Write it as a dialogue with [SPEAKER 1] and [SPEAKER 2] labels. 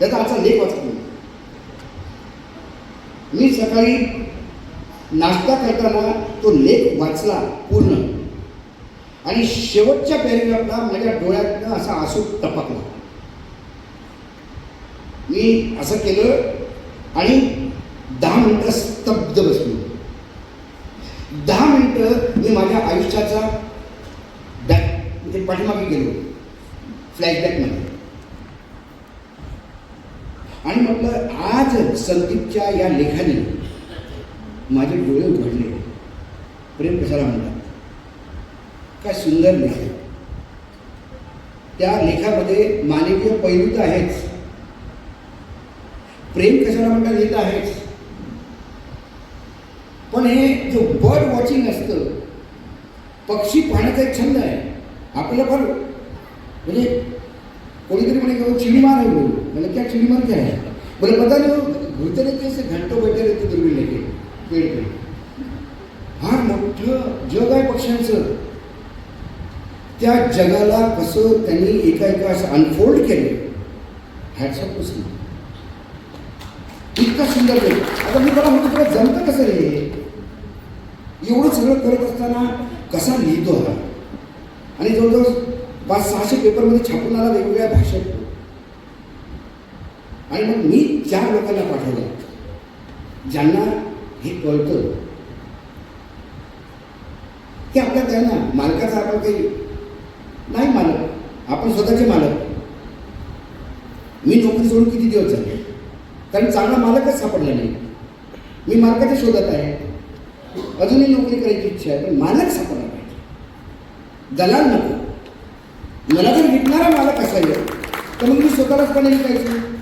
[SPEAKER 1] त्याचा आजचा लेख वाचतो मी. सकाळी नाश्ता करताना तो लेख वाचला पूर्ण. आणि शेवटच्या पॅरेग्राफला माझ्या डोळ्यातनं असा आसू टपकला. मी असं केलं आणि दहा मिनटं स्तब्ध बसलो. दहा मिनटं मी माझ्या आयुष्याचा बॅक म्हणजे पाठीमागे गेलो. फ्लॅशबॅकमध्ये आणि म्हटलं आज संदीपच्या या लेखाने माझे डोळे उघडले. प्रेम कशाला म्हणतात? काय सुंदर लेख आहे. त्या लेखामध्ये मानवीय पैलू तर आहेच. प्रेम कशाला म्हणतात? हे तर आहेच. पण हे जो बर्ड वॉचिंग असतं पक्षी पाहण्याचा एक छंद आहे. आपल्याला फार म्हणजे कोणीतरी म्हणे की हो, चिड़ी बोलू बोले क्या चिड़ी मर गया है? बोले पता नहीं वो घुरते रहते ऐसे घंटों बैठे रहते दूरबीन लेके पेड़ पे। फार मोठं जग आहे पक्ष्यांचं. त्या जगाला कसं त्यांनी एका एका असं अनफोल्ड केलं हॅट्स कसं इतका सुंदर आहे. आता मी त्याला म्हणतो तुला जमतं कसं रे? एवढं सगळं करत असताना कसा लिहितो हा? आणि जवळजवळ पाच सहाशे पेपरमध्ये छापून आला वेगवेगळ्या भाषेत. आणि मग मी चार लोकांना पाठवलं. ज्यांना हे कळतं. की आपल्या त्यांना ना मालकाचा आपण काही नाही मालक. आपण स्वतःचे मालक. मी नोकरी सोडून किती दिवस झाले? कारण चांगला मालकच सापडला नाही. मी मालकाच्या शोधात आहे. अजूनही नोकरी करायची इच्छा आहे पण मालक सापडला पाहिजे दलाल नको. मला जर विकणारा मालक असायला तर मग मी स्वतःलाच पण करायचं